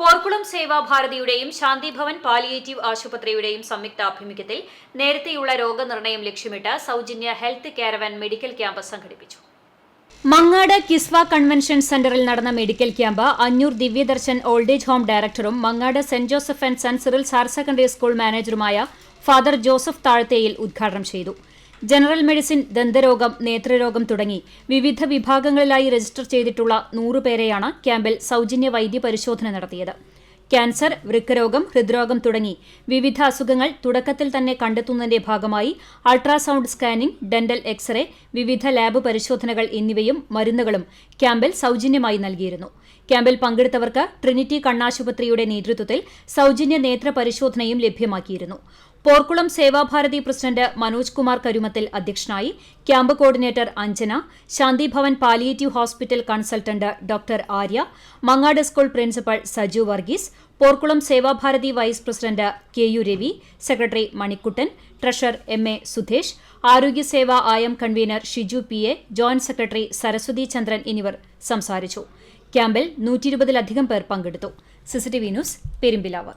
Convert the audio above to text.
പോർക്കുളം സേവാഭാരതിയുടെയും ശാന്തിഭവൻ പാലിയേറ്റീവ് ആശുപത്രിയുടെയും സംയുക്ത ആഭിമുഖ്യത്തിൽ നേരത്തെയുള്ള രോഗനിർണയം ലക്ഷ്യമിട്ട് സൗജന്യ ഹെൽത്ത് കാരവൻ മെഡിക്കൽ ക്യാമ്പ് സംഘടിപ്പിച്ചു. മങ്ങാട് കിസ്വ കൺവെൻഷൻ സെന്ററിൽ നടന്ന medical camp Anjoor Divyadarshan old age home ഡയറക്ടറും Mangad saint Joseph and saint Cyril's secondary school മാനേജറുമായ father Joseph താഴത്തേയിൽ ഉദ്ഘാടനം ചെയ്തു. ജനറൽ മെഡിസിൻ ദന്തരോഗം നേത്രരോഗം തുടങ്ങി വിവിധ വിഭാഗങ്ങളിലായി രജിസ്റ്റർ ചെയ്തിട്ടുള്ള നൂറുപേരെയാണ് ക്യാമ്പിൽ സൗജന്യ വൈദ്യ പരിശോധന നടത്തിയത്. ക്യാൻസർ വൃക്കരോഗം ഹൃദ്രോഗം തുടങ്ങി വിവിധ അസുഖങ്ങൾ തുടക്കത്തിൽ തന്നെ കണ്ടെത്തുന്നതിന്റെ ഭാഗമായി അൾട്രാസൗണ്ട് സ്കാനിംഗ് ഡെന്റൽ എക്സ്റേ വിവിധ ലാബ് പരിശോധനകൾ എന്നിവയും മരുന്നുകളും ക്യാമ്പിൽ സൗജന്യമായി നൽകിയിരുന്നു. ക്യാമ്പിൽ പങ്കെടുത്തവർക്ക് ട്രിനിറ്റി കണ്ണാശുപത്രിയുടെ നേതൃത്വത്തിൽ സൌജന്യ നേത്ര പരിശോധനയും ലഭ്യമാക്കിയിരുന്നു. പോർക്കുളം സേവാഭാരതി പ്രസിഡന്റ് മനോജ് കുമാർ കരുമത്തിൽ അധ്യക്ഷനായി camp coordinator Anjana Shantibhavan palliative hospital consultant doctor Arya Mangad school principal Saju Varghese Porkulam Sevabharathi vice president K U Ravi secretary Manikuttan treasurer M A Sudhesh ആരോഗ്യസേവാ ആയം convener Shiju P A joint secretary Saraswathi Chandran എന്നിവർ സംസാരിച്ചു. ക്യാമ്പിൽ നൂറ്റിയിരുപതിലധികം പേർ പങ്കെടുത്തു. CCTV news Perumpilavu.